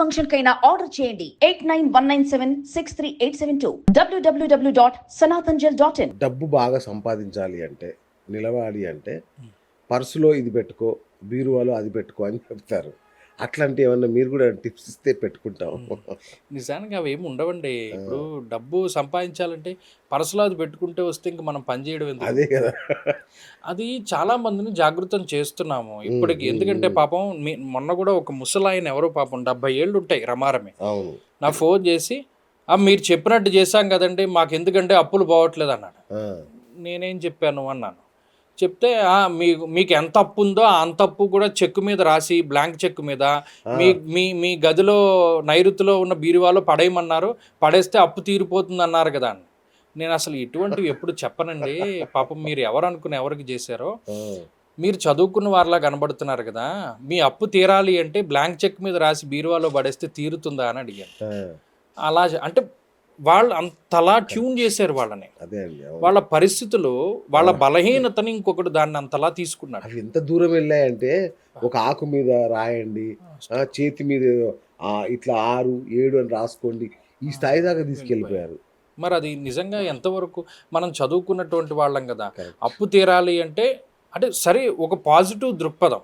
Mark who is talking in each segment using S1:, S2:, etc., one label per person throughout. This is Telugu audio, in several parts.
S1: ఫంక్షన్ కైనా ఆర్డర్ చేయండి. Eight nine one nine seven six three eight seven two. W W W dot Sanatanjal dot in.
S2: డబ్బు బాగా సంపాదించాలి అంటే నిలవాలి అంటే పర్సులో ఇది పెట్టుకో బీరువాలో అది పెట్టుకో అని చెప్తారు. అట్లాంటి ఏమన్నా మీరు కూడా టిప్స్ ఇస్తే పెట్టుకుంటాం.
S3: నిజానికి అవి ఏమి ఉండవండి. ఇప్పుడు డబ్బు సంపాదించాలంటే పర్సులో అది పెట్టుకుంటే వస్తే ఇంక మనం పని చేయడం ఎందుకు?
S2: అదే కదా.
S3: అది చాలా మందిని జాగృతం చేస్తున్నాము ఇప్పటికి. ఎందుకంటే. పాపం మీ- మొన్న కూడా ఒక ముసలాయన ఎవరో పాపం డెబ్బై ఏళ్ళు ఉంటాయి రమారమే. నా ఫోన్ చేసి "ఆ, మీరు చెప్పినట్టు చేశాం కదండి మాకు ఎందుకంటే అప్పులు పోవట్లేదు అన్నాడు. నేనేం చెప్పాను అన్నాను. చెప్తే "ఆ, మీకు మీకు ఎంత అప్పు ఉందో ఆ అంత అప్పు కూడా చెక్ మీద రాసి బ్లాంక్ చెక్ మీద మీ మీ మీ గదిలో నైరుతిలో ఉన్న బీరువాలో పడేయమన్నారు. పడేస్తే అప్పు తీరిపోతుంది అన్నారు కదా నేను అసలు ఇటువంటివి ఎప్పుడు చెప్పనండి. పాపం మీరు ఎవరు అనుకుని ఎవరికి చేశారో. మీరు చదువుకున్న వారిలా కనబడుతున్నారు కదా. మీ అప్పు తీరాలి అంటే బ్లాంక్ చెక్ మీద రాసి బీరువాలో పడేస్తే తీరుతుందా అని అడిగాను. అలా అంటే వాళ్ళు అంతలా ట్యూన్ చేశారు వాళ్ళని.
S2: అదే.
S3: వాళ్ళ పరిస్థితులు వాళ్ళ బలహీనతని ఇంకొకటి దాన్ని అంతలా తీసుకున్నాడు.
S2: అవి ఎంత దూరం వెళ్ళాయంటే ఒక ఆకు మీద రాయండి చేతి మీద ఇట్లా ఆరు ఏడు అని రాసుకోండి ఈ స్థాయి దాకా తీసుకెళ్ళిపోయారు.
S3: మరి అది నిజంగా ఎంతవరకు మనం చదువుకున్నటువంటి వాళ్ళం కదా. అప్పు తీరాలి అంటే అంటే సరే ఒక పాజిటివ్ దృక్పథం.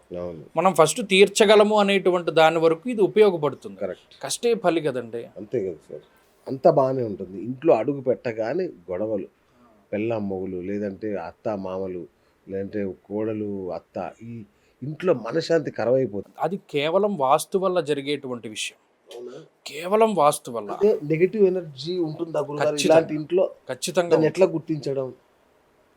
S3: మనం ఫస్ట్ తీర్చగలము అనేటువంటి దాని వరకు ఇది ఉపయోగపడుతుంది.
S2: కరెక్ట్.
S3: కష్టే ఫలి కదండి.
S2: అంతే కదా సార్. అంతా బాగానే ఉంటుంది. ఇంట్లో అడుగు పెట్టగానే గొడవలు. పెళ్ళాం మొగులు లేదంటే అత్త మామలు లేదంటే కోడలు అత్త ఈ ఇంట్లో మనశాంతి కరవైపోతుంది.
S3: అది కేవలం వాస్తు వల్ల జరిగేటువంటి విషయం. కేవలం వాస్తు వల్ల.
S2: నెగిటివ్ ఎనర్జీ ఉంటుందా. ఇలాంటి ఇంట్లో
S3: ఖచ్చితంగా
S2: ఎట్లా గుర్తించడం?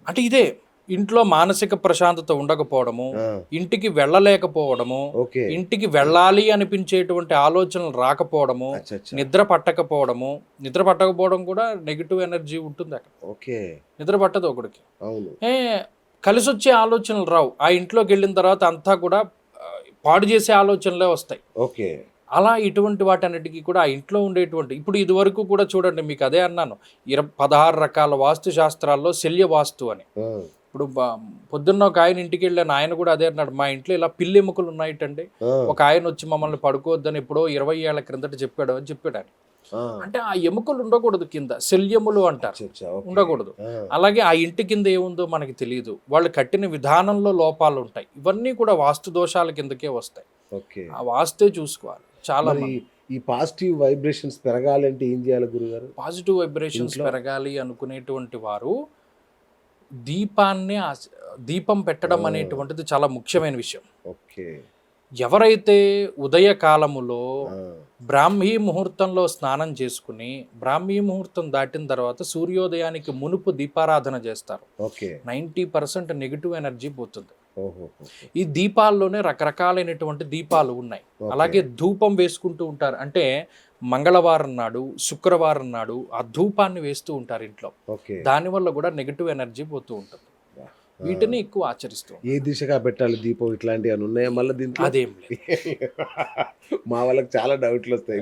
S3: అంటే ఇదే ఇంట్లో మానసిక ప్రశాంతత ఉండకపోవడము ఇంటికి వెళ్ళలేకపోవడము ఇంటికి వెళ్ళాలి అనిపించేటువంటి ఆలోచనలు రాకపోవడము నిద్ర పట్టకపోవడము నిద్ర పట్టకపోవడం కూడా నెగిటివ్ ఎనర్జీ ఉంటుంది అక్కడ.
S2: ఓకే.
S3: నిద్ర పట్టదు ఒకడికి. కలిసి వచ్చే ఆలోచనలు రావు. ఆ ఇంట్లోకి వెళ్ళిన తర్వాత అంతా కూడా పాడు చేసే ఆలోచనలే వస్తాయి.
S2: ఓకే.
S3: అలా ఇటువంటి వాటన్నిటికీ కూడా ఆ ఇంట్లో ఉండేటువంటి ఇప్పుడు ఇదివరకు కూడా చూడండి మీకు అదే అన్నాను. ఇర పదహారు రకాల వాస్తు శాస్త్రాల్లో శల్య వాస్తు అని ఇప్పుడు పొద్దున్న ఒక ఆయన ఇంటికి వెళ్ళాను ఆయన కూడా అదే అన్నాడు మా ఇంట్లో ఇలా పిల్లి ఎముకలు ఉన్నాయిటండి. ఒక ఆయన వచ్చి మమ్మల్ని పడుకోవద్దని ఎప్పుడో ఇరవై ఏళ్ళ క్రిందట చెప్పాడు అని చెప్పాడు ఆయన. అంటే ఆ ఎముకలు ఉండకూడదు కింద శల్యములు అంటారు. ఉండకూడదు. అలాగే ఆ ఇంటి కింద ఏముందో మనకి తెలియదు వాళ్ళు కట్టిన విధానంలో లోపాలు ఉంటాయి. ఇవన్నీ కూడా వాస్తు దోషాల కిందకే వస్తాయి. ఆ వాస్తే చూసుకోవాలి. చాలా
S2: ఈ పాజిటివ్ వైబ్రేషన్స్ పెరగాలంటే ఏం చేయాలి గురుగారు?
S3: Positive vibrations? పెరగాలి అనుకునేటువంటి వారు దీపాన్ని దీపం పెట్టడం. అనేటువంటిది చాలా ముఖ్యమైన విషయం.
S2: ఓకే.
S3: ఎవరైతే ఉదయ కాలములో
S2: ఆ,
S3: బ్రాహ్మీ ముహూర్తంలో స్నానం చేసుకుని బ్రాహ్మీ ముహూర్తం దాటిన తర్వాత సూర్యోదయానికి మునుపు దీపారాధన చేస్తారు.
S2: Okay.
S3: Ninety percent negative energy పోతుంది. ఈ దీపాల్లోనే రకరకాలైనటువంటి దీపాలు ఉన్నాయి. అలాగే ధూపం వేసుకుంటూ ఉంటారు. అంటే మంగళవారం నాడు శుక్రవారం నాడు ఆ ధూపాన్ని వేస్తూ ఉంటారు ఇంట్లో. దానివల్ల కూడా నెగిటివ్ ఎనర్జీ పోతూ ఉంటుంది. వీటిని ఎక్కువ ఆచరిస్తూ.
S2: ఏ దిశగా పెట్టాలి దీపం ఇట్లాంటివి అని ఉన్నాయా మళ్ళీ దీంట్లో?
S3: అదేం లేదు.
S2: మా వాళ్ళకి చాలా డౌట్లు వస్తాయి.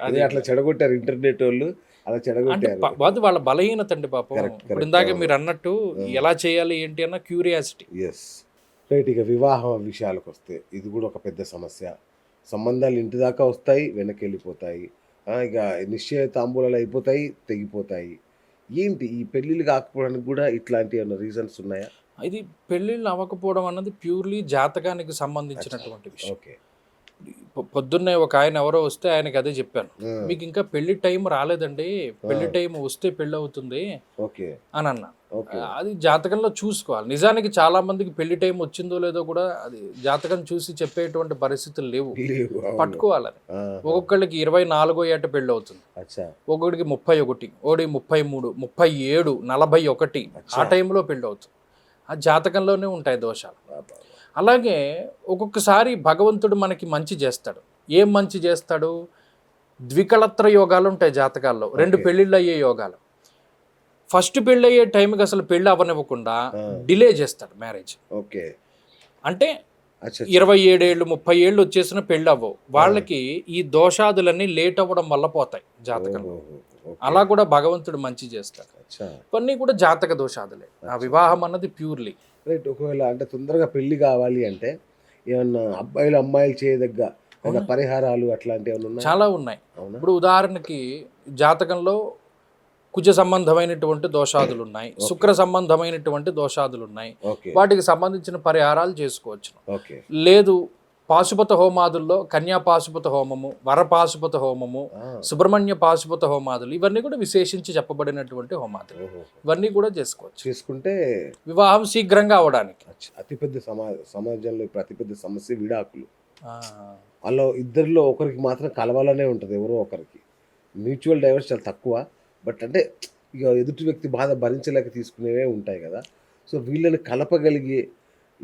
S2: అదే అట్లా చెడగొట్టారు ఇంటర్నెట్ వాళ్ళు అలా చెడగొట్టారు.
S3: అది వాళ్ళ బలహీనత అండి పాపం. ఇప్పుడు. ఇందాక. మీరు అన్నట్టు ఎలా చేయాలి ఏంటి అన్న క్యూరియాసిటీ
S2: ఎస్ రైట్ ఇక వివాహం విషయాలకు వస్తే ఇది కూడా ఒక పెద్ద సమస్య. సంబంధాలు ఇంటి దాకా వస్తాయి వెనక్కి వెళ్ళిపోతాయి ఇక నిశ్చయ తాంబూలాలు అయిపోతాయి తెగిపోతాయి. ఏంటి ఈ పెళ్ళిళ్ళు కాకపోవడానికి కూడా ఇట్లాంటి ఏమైనా రీజన్స్ ఉన్నాయా?
S3: ఇది పెళ్ళిళ్ళు అవ్వకపోవడం అన్నది ప్యూర్లీ జాతకానికి సంబంధించినటువంటి విషయం.
S2: ఓకే.
S3: పొద్దున్నే ఒక ఆయన ఎవరో వస్తే ఆయనకి అదే చెప్పాను. మీకు ఇంకా పెళ్ళి టైం రాలేదండి.
S2: పెళ్ళి.
S3: టైం వస్తే పెళ్ళి అవుతుంది అని అన్నా. అది జాతకంలో చూసుకోవాలి. నిజానికి చాలా మందికి పెళ్ళి టైం వచ్చిందో లేదో కూడా అది జాతకం చూసి చెప్పేటువంటి పరిస్థితులు లేవు. పట్టుకోవాలి ఒక్కొక్కళ్ళకి ఇరవై నాలుగో ఏట పెళ్ళి అవుతుంది. ఒక్కొక్కడికి ముప్పై ఒకటి ఒకటి ముప్పై మూడు ముప్పై ఏడు నలభై ఒకటి ఆ. టైంలో పెళ్ళి అవుతుంది. ఆ జాతకంలోనే ఉంటాయి దోషాలు. అలాగే ఒక్కొక్కసారి భగవంతుడు మనకి మంచి చేస్తాడు. ఏం మంచి చేస్తాడు? ద్వికళత్ర యోగాలు ఉంటాయి జాతకాల్లో. రెండు. పెళ్ళిళ్ళు అయ్యే యోగాలు. ఫస్ట్ పెళ్ళి అయ్యే టైంకి అసలు పెళ్ళి అవ్వనివ్వకుండా
S2: ఆ.
S3: డిలే చేస్తాడు మ్యారేజ్.
S2: ఓకే.
S3: అంటే ఇరవై ఏడేళ్ళు ముప్పై ఏళ్ళు వచ్చేసిన పెళ్ళి అవ్వవు. వాళ్ళకి ఈ దోషాదులన్నీ లేట్ అవ్వడం వల్ల పోతాయి జాతకంలో. అలా కూడా భగవంతుడు మంచి చేస్తాడు. ఇవన్నీ కూడా జాతక దోషాదులే. ఆ వివాహం అన్నది ప్యూర్లీ.
S2: రైట్ ఒకవేళ అంటే తొందరగా పెళ్ళి కావాలి అంటే ఏమన్నా అబ్బాయిలు అమ్మాయిలు చేయదగ్గ పరిహారాలు అట్లాంటివి ఏమైనా ఉన్నాయా?
S3: చాలా ఉన్నాయి. ఇప్పుడు ఉదాహరణకి జాతకంలో కుజ సంబంధమైనటువంటి దోషాదులు ఉన్నాయి. శుక్ర సంబంధమైనటువంటి దోషాదులు ఉన్నాయి. వాటికి సంబంధించిన పరిహారాలు చేసుకోవచ్చు లేదు పాశుపత హోమాదుల్లో కన్యా పాశుపత హోమము వర పాశుపత హోమము సుబ్రహ్మణ్య పాశుపత హోమాదులు ఇవన్నీ కూడా విశేషించి చెప్పబడినటువంటి హోమాదులు. ఇవన్నీ కూడా చేసుకోవచ్చు.
S2: చేసుకుంటే
S3: వివాహం శీఘ్రంగా అవడానికి.
S2: అతిపెద్ద సమా సమాజంలో అతిపెద్ద సమస్య విడాకులు. వాళ్ళ ఇద్దరిలో ఒకరికి మాత్రం కలవాలనే ఉంటుంది ఎవరో ఒకరికి. మ్యూచువల్ డైవర్స్ చాలా తక్కువ. బట్ అంటే ఇక ఎదుటి వ్యక్తి బాధ భరించలేక తీసుకునేవే ఉంటాయి కదా. సో వీళ్ళని కలపగలిగే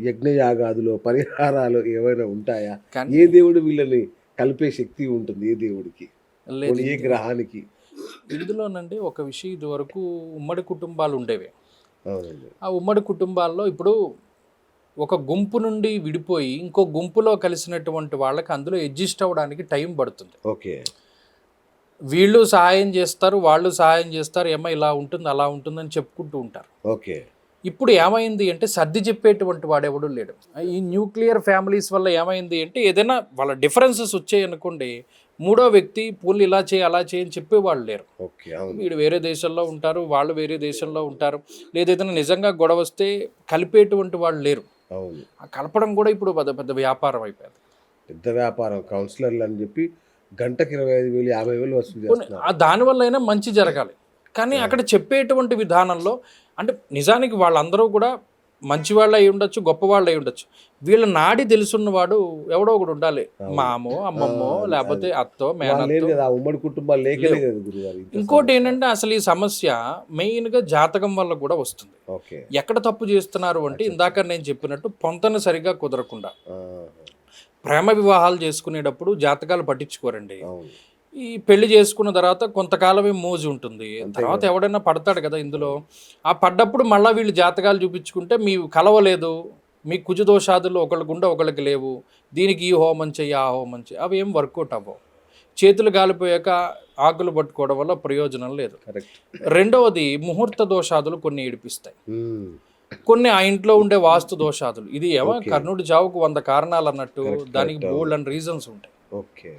S2: యజ్ఞయాగాదులు పరిహారాలు ఏమైనా ఉంటాయా? ఏ దేవుడు వీళ్ళని కలిపే శక్తి ఉంటుంది ఏ దేవుడికి? ఏ గ్రహానికి?
S3: ఇందులోనండి ఒక విషయం ఇది వరకు ఉమ్మడి కుటుంబాలు ఉండేవి. ఆ ఉమ్మడి కుటుంబాల్లో ఇప్పుడు ఒక గుంపు నుండి విడిపోయి ఇంకో గుంపులో కలిసినటువంటి వాళ్ళకి అందులో అడ్జస్ట్ అవ్వడానికి టైం పడుతుంది.
S2: ఓకే.
S3: వీళ్ళు సహాయం చేస్తారు వాళ్ళు సహాయం చేస్తారు ఏమో ఇలా ఉంటుంది అలా ఉంటుందని చెప్పుకుంటూ ఉంటారు.
S2: ఓకే.
S3: ఇప్పుడు ఏమైంది అంటే సర్ది చెప్పేటువంటి వాడెవడు లేడు. ఈ న్యూక్లియర్ ఫ్యామిలీస్ వల్ల ఏమైంది అంటే ఏదైనా వాళ్ళ డిఫరెన్సెస్ వచ్చాయనుకోండి మూడో వ్యక్తి పూలు ఇలా చేయి అలా చేయి అని చెప్పేవాళ్ళు లేరు. వీడు వేరే దేశంలో ఉంటారు వాళ్ళు వేరే దేశంలో ఉంటారు. లేదా ఏదైనా నిజంగా గొడవ వస్తే కలిపేటువంటి వాళ్ళు లేరు. కలపడం కూడా ఇప్పుడు పెద్ద పెద్ద వ్యాపారం అయిపోయింది.
S2: పెద్ద వ్యాపారం కౌన్సిలర్లు అని చెప్పి గంటకి ఇరవై ఐదు వేలు యాభై వేలు
S3: ఆ దానివల్ల అయినా మంచి జరగాలి. కానీ అక్కడ చెప్పేటువంటి విధానంలో అంటే నిజానికి వాళ్ళందరూ కూడా మంచి వాళ్ళు అయి ఉండొచ్చు గొప్ప వాళ్ళు అయి ఉండొచ్చు. వీళ్ళ నాడి తెలుసున్నవాడు ఎవడో ఒకడు ఉండాలి. మామో అమ్మమ్మో లేకపోతే అత్తో
S2: ఉమ్మడి కుటుంబాలు
S3: ఇంకోటి ఏంటంటే అసలు ఈ సమస్య మెయిన్గా జాతకం వల్ల కూడా వస్తుంది. ఎక్కడ తప్పు చేస్తున్నారు అంటే ఇందాక నేను చెప్పినట్టు పొంతన సరిగా కుదరకుండా. ప్రేమ వివాహాలు చేసుకునేటప్పుడు జాతకాలు పట్టించుకోరండి. ఈ పెళ్ళి చేసుకున్న తర్వాత కొంతకాలమే మోజు ఉంటుంది. తర్వాత ఎవడైనా పడతాడు కదా ఇందులో. ఆ పడ్డప్పుడు మళ్ళీ వీళ్ళు జాతకాలు చూపించుకుంటే మీ కలవలేదు. మీ కుజ దోషాదులు ఒకళ్ళ గుండా ఒకళ్ళకి లేవు. దీనికి ఈ హోమం చెయ్యి ఆ హోమం చెయ్యి. అవి ఏం వర్కౌట్ అవ్వవు. చేతులు గాలిపోయాక ఆకులు పట్టుకోవడం వల్ల ప్రయోజనం లేదు. రెండవది ముహూర్త దోషాదులు కొన్ని ఏడిపిస్తాయి కొన్ని ఆ ఇంట్లో ఉండే వాస్తు దోషాదులు. ఇది ఏమో. కర్ణుడి చావుకు వంద కారణాలు అన్నట్టు దానికి. బోల్డ్ అండ్ రీజన్స్ ఉంటాయి.
S2: ఓకే.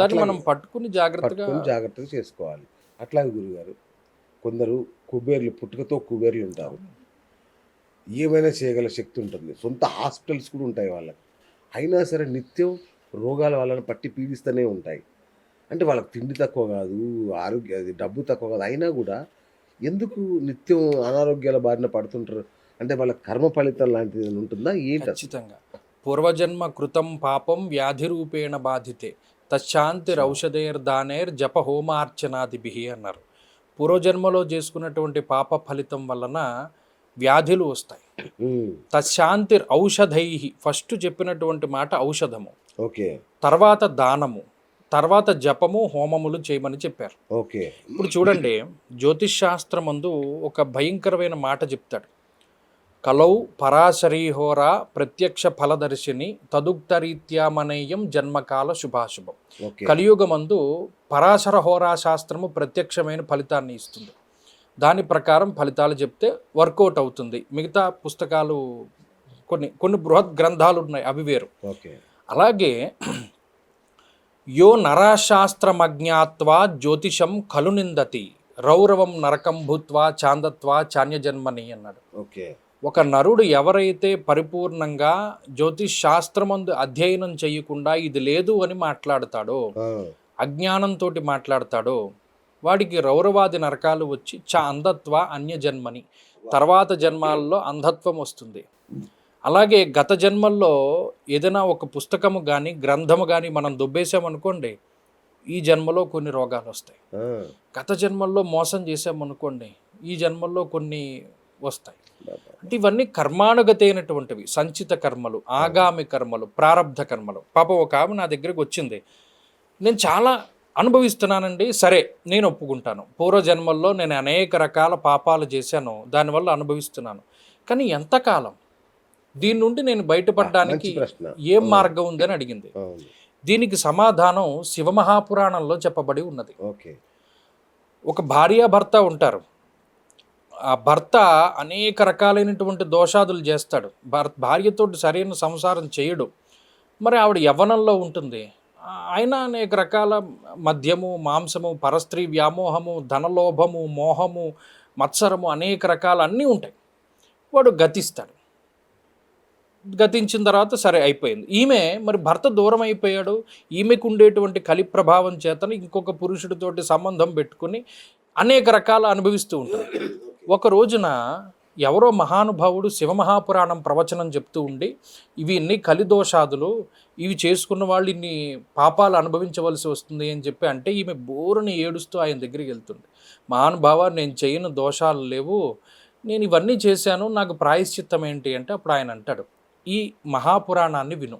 S3: దాన్ని మనం పట్టుకుని జాగ్రత్తగా
S2: పట్టుకొని జాగ్రత్తగా చేసుకోవాలి. అట్లాగే గురుగారు కొందరు కుబేర్లు పుట్టుకతో కుబేర్లు ఉంటారు. ఏమైనా చేయగల శక్తి ఉంటుంది. సొంత హాస్పిటల్స్ కూడా ఉంటాయి వాళ్ళకి. అయినా సరే నిత్యం రోగాల వాళ్ళని పట్టి పీడిస్తూనే ఉంటాయి. అంటే వాళ్ళకి తిండి తక్కువ కాదు ఆరోగ్య డబ్బు తక్కువ కాదు. అయినా కూడా ఎందుకు నిత్యం అనారోగ్యాల బారిన పడుతుంటారు? అంటే వాళ్ళ కర్మ ఫలితం లాంటిది ఉంటుందా? ఏంటి?
S3: ఖచ్చితంగా. పూర్వజన్మ కృతం పాపం వ్యాధి రూపేణ బాధితే. ఔషధేర్ దానేర్ జప హోమార్చనాదిభి అన్నారు. పూర్వజన్మలో చేసుకున్నటువంటి పాప ఫలితం వలన వ్యాధులు వస్తాయి.
S2: ఉమ్,
S3: తశాంతిర్ ఔషధై ఫస్ట్ చెప్పినటువంటి మాట ఔషధము.
S2: ఓకే.
S3: తర్వాత దానము. తర్వాత జపము హోమములు చేయమని చెప్పారు.
S2: ఓకే.
S3: ఇప్పుడు చూడండి జ్యోతిష్ శాస్త్రమందు ఒక భయంకరమైన మాట చెప్తాడు. కలౌ పరాశరీహోర ప్రత్యక్ష ఫలదర్శిని తదుక్తరీత్యామనేయం జన్మకాల శుభాశుభం. కలియుగమందు పరాశర హోరా శాస్త్రము ప్రత్యక్షమైన ఫలితాన్ని ఇస్తుంది. దాని ప్రకారం ఫలితాలు చెప్తే వర్కౌట్ అవుతుంది. మిగతా పుస్తకాలు కొన్ని కొన్ని బృహత్ గ్రంథాలు ఉన్నాయి అవి వేరు. అలాగే యో నరాశాస్త్రమజ్ఞాత్వా జ్యోతిషం ఖలు నిందతి రౌరవం నరకం భూత్వా చాందత్వా చాన్యజన్మని అన్నాడు.
S2: ఓకే.
S3: ఒక నరుడు ఎవరైతే పరిపూర్ణంగా జ్యోతిష్ శాస్త్రమందు అధ్యయనం చేయకుండా ఇది లేదు అని మాట్లాడతాడో అజ్ఞానంతో మాట్లాడతాడో వాడికి రౌరవాది నరకాలు వచ్చి చ అంధత్వ అన్యజన్మని. తర్వాత జన్మాల్లో అంధత్వం వస్తుంది. అలాగే గత జన్మల్లో ఏదైనా ఒక పుస్తకము కానీ గ్రంథము కానీ మనం దుబ్బేసామనుకోండి ఈ జన్మలో కొన్ని రోగాలు వస్తాయి. గత జన్మల్లో మోసం చేసామనుకోండి ఈ జన్మల్లో కొన్ని వస్తాయి. అంటే ఇవన్నీ కర్మానుగతి అయినటువంటివి సంచిత కర్మలు ఆగామి కర్మలు ప్రారంధ కర్మలు. పాపం ఒక ఆమె నా దగ్గరికి వచ్చింది. నేను చాలా అనుభవిస్తున్నానండి. సరే నేను ఒప్పుకుంటాను. పూర్వజన్మల్లో నేను అనేక రకాల పాపాలు చేశాను. దానివల్ల అనుభవిస్తున్నాను. కానీ ఎంతకాలం? దీని నుండి నేను బయటపడడానికి. ఏం మార్గం ఉందని అడిగింది. దీనికి సమాధానం శివమహాపురాణంలో చెప్పబడి ఉన్నది.
S2: ఓకే.
S3: ఒక భార్యాభర్త ఉంటారు. ఆ భర్త అనేక రకాలైనటువంటి దోషాదులు చేస్తాడు. భర్ భార్యతో సరైన సంసారం చేయడు. మరి ఆవిడ యవ్వనంలో ఉంటుంది. ఆయన అనేక రకాల మద్యము మాంసము పరస్త్రీ వ్యామోహము ధనలోభము మోహము మత్సరము అనేక రకాలు అన్నీ ఉంటాయి. వాడు గతిస్తాడు. గతించిన తర్వాత సరే అయిపోయింది. ఈమె మరి భర్త దూరం అయిపోయాడు. ఈమెకు ఉండేటువంటి కలి ప్రభావం చేతను ఇంకొక పురుషుడితోటి సంబంధం పెట్టుకుని అనేక రకాల అనుభవిస్తూ ఉంటాడు. ఒక రోజున ఎవరో మహానుభావుడు శివమహాపురాణం ప్రవచనం చెప్తూ ఉండి ఇవి ఇన్ని కలిదోషాదులు ఇవి చేసుకున్న వాళ్ళు ఇన్ని పాపాలు అనుభవించవలసి వస్తుంది అని చెప్పి అంటే ఈమె బోరుని ఏడుస్తూ ఆయన దగ్గరికి వెళ్తుంది మహానుభావ నేను చేయని దోషాలు లేవు. నేను ఇవన్నీ చేశాను. నాకు ప్రాయశ్చిత్తం ఏంటి? అంటే అప్పుడు ఆయన అంటాడు. ఈ మహాపురాణాన్ని విను.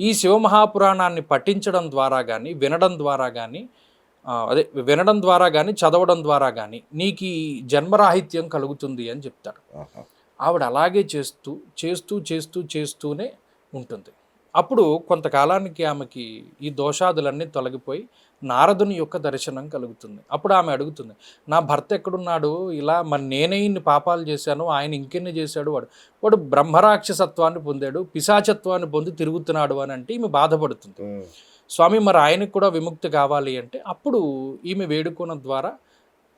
S3: ఈ శివమహాపురాణాన్ని పఠించడం ద్వారా కానీ వినడం ద్వారా కానీ అదే వినడం ద్వారా కానీ చదవడం ద్వారా కానీ నీకు ఈ జన్మరాహిత్యం కలుగుతుంది అని చెప్తాడు. ఆవిడ అలాగే చేస్తూ చేస్తూ చేస్తూ చేస్తూనే ఉంటుంది. అప్పుడు కొంతకాలానికి ఆమెకి ఈ దోషాదులన్నీ తొలగిపోయి నారదుని యొక్క దర్శనం కలుగుతుంది. అప్పుడు ఆమె అడుగుతుంది నా భర్త ఎక్కడున్నాడు? ఇలా మరి నేనే ఇన్ని పాపాలు చేశాను ఆయన ఇంకెన్ని చేశాడు వాడు? వాడు బ్రహ్మరాక్షసత్వాన్ని పొందాడు పిశాచత్వాన్ని పొంది తిరుగుతున్నాడు అని అంటే ఈమె బాధపడుతుంది. స్వామి మరి ఆయనకు కూడా విముక్తి కావాలి అంటే అప్పుడు ఈమె వేడుకోన ద్వారా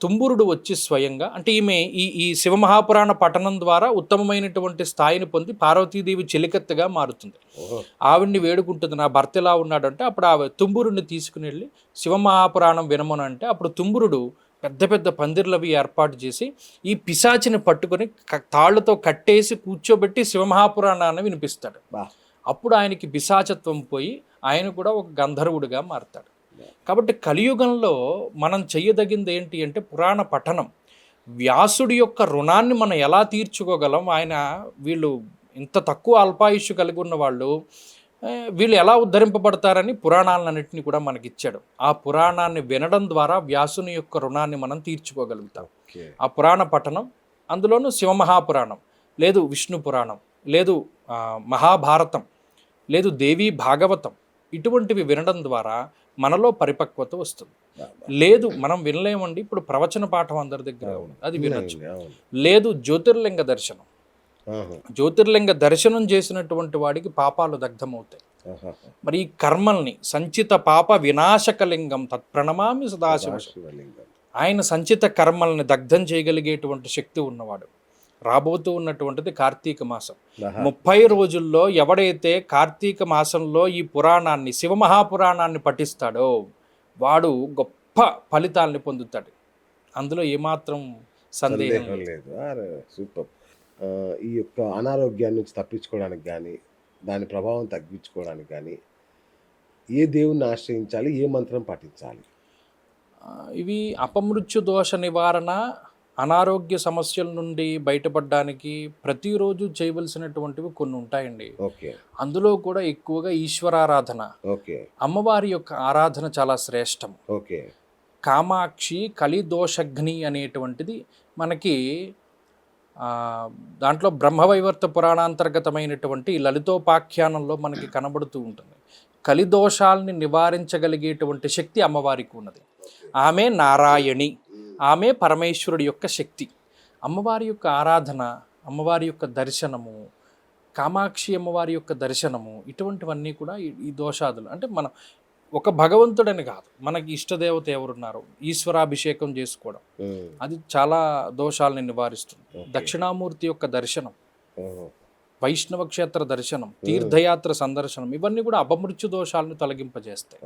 S3: తుంబురుడు వచ్చి స్వయంగా అంటే ఈమె ఈ ఈ శివమహాపురాణ పఠనం ద్వారా ఉత్తమమైనటువంటి స్థాయిని పొంది పార్వతీదేవి చెలికత్తగా మారుతుంది. ఆవిడ్ని వేడుకుంటుంది నా భర్త ఎలా ఉన్నాడంటే అప్పుడు ఆమె తుంబురుడిని తీసుకుని వెళ్ళి శివమహాపురాణం వినమని అంటే అప్పుడు తుంబురుడు పెద్ద పెద్ద పందిర్లవి ఏర్పాటు చేసి ఈ పిశాచిని పట్టుకొని తాళ్ళతో కట్టేసి కూర్చోబెట్టి శివమహాపురాణాన్ని వినిపిస్తాడు. అప్పుడు ఆయనకి పిశాచత్వం పోయి ఆయన కూడా ఒక గంధర్వుడిగా మారతాడు. కాబట్టి కలియుగంలో మనం చెయ్యదగింది ఏంటి అంటే పురాణ పఠనం. వ్యాసుడి యొక్క రుణాన్ని మనం ఎలా తీర్చుకోగలం? ఆయన వీళ్ళు ఇంత తక్కువ అల్పాయుష్యు కలిగి ఉన్న వాళ్ళు వీళ్ళు ఎలా ఉద్ధరింపబడతారని పురాణాలన్నింటినీ కూడా మనకిచ్చాడు. ఆ పురాణాన్ని వినడం ద్వారా వ్యాసుని యొక్క రుణాన్ని మనం తీర్చుకోగలుగుతాం. ఆ పురాణ పఠనం అందులోనూ శివమహాపురాణం లేదు విష్ణు పురాణం లేదు మహాభారతం లేదు దేవీ భాగవతం ఇటువంటివి వినడం ద్వారా మనలో పరిపక్వత వస్తుంది లేదు మనం వినలేమండి ఇప్పుడు ప్రవచన పాఠం అందరి దగ్గర అది వినొచ్చు. లేదు జ్యోతిర్లింగ దర్శనం. జ్యోతిర్లింగ దర్శనం చేసినటువంటి వాడికి పాపాలు దగ్ధమవుతాయి. మరి ఈ కర్మల్ని సంచిత పాప వినాశకలింగం తత్ప్రణమామి సదాశివ. ఆయన సంచిత కర్మల్ని దగ్ధం చేయగలిగేటువంటి శక్తి ఉన్నవాడు రాబోతూ ఉన్నటువంటిది కార్తీక మాసం. ముప్పై రోజుల్లో ఎవడైతే కార్తీక మాసంలో ఈ పురాణాన్ని శివమహాపురాణాన్ని పఠిస్తాడో వాడు గొప్ప ఫలితాల్ని పొందుతాడు. అందులో ఏమాత్రం సందేహం లేదు.
S2: సూపర్. ఈ యొక్క అనారోగ్యాన్ని నుంచి తప్పించుకోవడానికి కానీ దాని ప్రభావం తగ్గించుకోవడానికి కానీ ఏ దేవుణ్ణి ఆశ్రయించాలి ఏ మంత్రం పాటించాలి
S3: ఇవి అపమృత్యు దోష నివారణ అనారోగ్య సమస్యల నుండి బయటపడడానికి ప్రతిరోజు చేయవలసినటువంటివి కొన్ని ఉంటాయండి.
S2: ఓకే.
S3: అందులో కూడా ఎక్కువగా ఈశ్వరారాధన.
S2: ఓకే.
S3: అమ్మవారి యొక్క ఆరాధన చాలా శ్రేష్టం.
S2: ఓకే.
S3: కామాక్షి కలిదోషగ్ని అనేటువంటిది మనకి దాంట్లో బ్రహ్మవైవర్త పురాణాంతర్గతమైనటువంటి లలితోపాఖ్యానంలో మనకి కనబడుతూ ఉంటుంది. కలిదోషాల్ని నివారించగలిగేటువంటి శక్తి అమ్మవారికి ఉన్నది. ఆమె నారాయణి. ఆమె పరమేశ్వరుడి యొక్క శక్తి అమ్మవారి యొక్క ఆరాధన అమ్మవారి యొక్క దర్శనము కామాక్షి అమ్మవారి యొక్క దర్శనము ఇటువంటివన్నీ కూడా ఈ- దోషాదులు అంటే మనం ఒక భగవంతుడని కాదు మనకి ఇష్టదేవత ఎవరున్నారు ఈశ్వరాభిషేకం చేసుకోవడం. అది చాలా దోషాలని నివారిస్తుంది. దక్షిణామూర్తి యొక్క దర్శనం. వైష్ణవ క్షేత్ర దర్శనం తీర్థయాత్ర సందర్శనం ఇవన్నీ కూడా అపమృత్యు దోషాలను తొలగింపజేస్తాయి.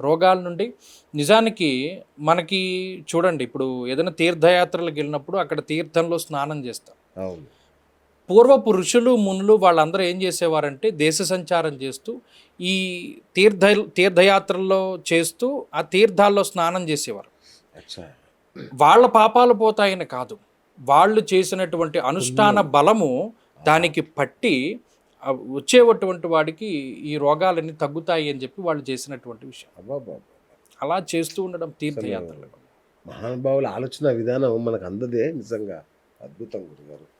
S3: రోగాల నుండి. నిజానికి మనకి చూడండి ఇప్పుడు ఏదైనా తీర్థయాత్రలకు వెళ్ళినప్పుడు అక్కడ తీర్థంలో స్నానం చేస్తాం. పూర్వపు ఋషులు మునులు వాళ్ళందరూ ఏం చేసేవారంటే దేశ సంచారం చేస్తూ ఈ తీర్థ తీర్థయాత్రల్లో చేస్తూ ఆ తీర్థాల్లో స్నానం చేసేవారు. వాళ్ళ పాపాలు పోతాయని కాదు. వాళ్ళు చేసినటువంటి అనుష్ఠాన బలము దానికి పట్టి వచ్చేటువంటి వాడికి ఈ రోగాలన్నీ తగ్గుతాయి అని చెప్పి వాళ్ళు చేసినటువంటి విషయం.
S2: అబ్బాబా
S3: అలా చేస్తూ ఉండడం తీర్థయాత్రలు.
S2: మహానుభావుల ఆలోచన విధానం మనకు అందదే నిజంగా. అద్భుతం గురుగారు.